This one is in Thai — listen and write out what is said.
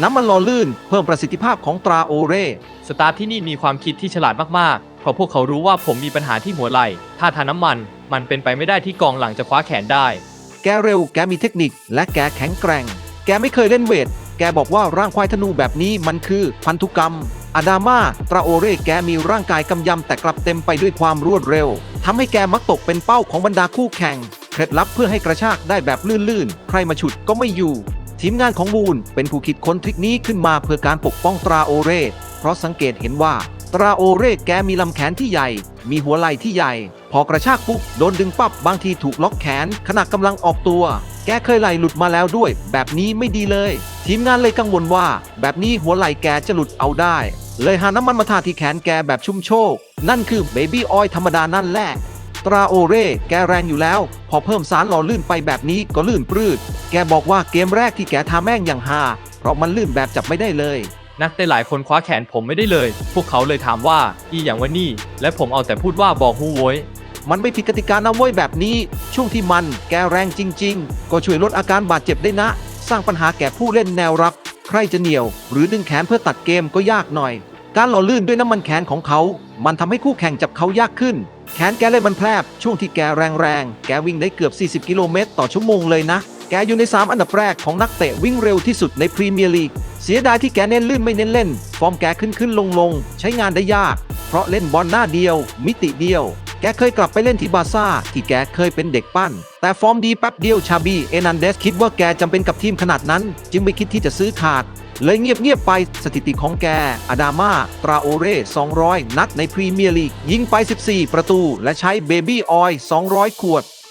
น้ำมันหล่อลื่นเพิ่มประสิทธิภาพของตราโอเร่สตาฟที่นี่มีความคิดที่ฉลาดมากๆ เพราะพวกเขารู้ว่าผมมีปัญหาที่หัวไหล่ ถ้าทานน้ำมัน มันเป็นไปไม่ได้ที่กองหลังจะคว้าแขนได้ แกเร็ว แกมีเทคนิค และแกแข็งแกร่ง แกไม่เคยเล่นเวท แกบอกว่าร่างควายธนูแบบนี้มันคือพันธุกรรม อาดามาตราโอเร่แกมีร่างกายกำยำแต่กลับเต็มไปด้วยความรวดเร็วทำให้แกมักตกเป็นเป้าของบรรดาคู่แข่ง เคล็ดลับเพื่อให้กระชากได้แบบลื่นๆ ใครมาฉุดก็ไม่อยู่ ทีมงานของวูนเป็นผู้คิดค้นทริคนี้ขึ้นมาเพื่อการปกป้องตราโอเร่เพราะสังเกตเห็นว่า ตราโอเร่แกมีลำแขนที่ใหญ่ มีหัวไหล่ที่ใหญ่ พอกระชากปุ๊บโดนดึงปั๊บบางทีถูกล็อกแขนขณะกำลังออกตัว แกเคยไหล่หลุดมาแล้วด้วย แบบนี้ไม่ดีเลย ทีมงานเลยกังวลว่า แบบนี้หัวไหล่แกจะหลุดเอาได้ เลยหาน้ำมันมาทาที่แขนแกแบบชุ่มโชคนั่นคือเบบี้ออยธรรมดานั่นแหละ ตราโอเร่แกแรงอยู่แล้ว พอเพิ่มสารหล่อลื่นไปแบบนี้ก็ลื่นปลืด แกบอกว่าเกมแรกที่แกทาแม่งอย่างฮาเพราะมันลื่นแบบจับไม่ได้เลย นักเตะหลายคนคว้าแขนผมไม่ได้เลย พวกเขาเลยถามว่า อีอย่างว่านี่ และผมเอาแต่พูดว่าบอกฮูโว้ยมันไม่ผิดกติกานะเว้ยแบบนี้ ช่วงที่มันแกแรงจริง ๆ ก็ช่วยลดอาการบาดเจ็บได้นะ สร้างปัญหาแก่ผู้เล่นแนวรับ ใครจะเหนียว หรือดึงแขนเพื่อตัดเกมก็ยากหน่อย การหล่อลื่นด้วยน้ำมันแขนของเขา มันทำให้คู่แข่งจับเขายากขึ้น แขนแกเลยมันแพรบช่วงที่แกแรงๆ แกวิ่งได้เกือบ 40 กิโลเมตรต่อชั่วโมงเลยนะ แกอยู่ใน 3 อันดับแรกของนักเตะวิ่งเร็วที่สุดในพรีเมียร์ลีก เสียดายที่แกเน้นลื่นไม่เน้นเล่น ฟอร์มแกขึ้นขึ้นลงลงใช้งานได้ยาก เพราะเล่นบอลหน้าเดียว มิติเดียว แกเคยกลับไปเล่นที่บาซ่า ที่แกเคยเป็นเด็กปั้น แต่ฟอร์มดีแป๊บเดียวชาบีเอนันเดสคิดว่าแกจำเป็นกับทีมขนาดนั้น จึงไม่คิดที่จะซื้อขาด เลยเงียบๆไปสถิติของแก อาดามาตราโอเร่ 200 นัดในพรีเมียร์ลีกยิงไป 14 ประตู และใช้เบบี้ออย 200 ขวด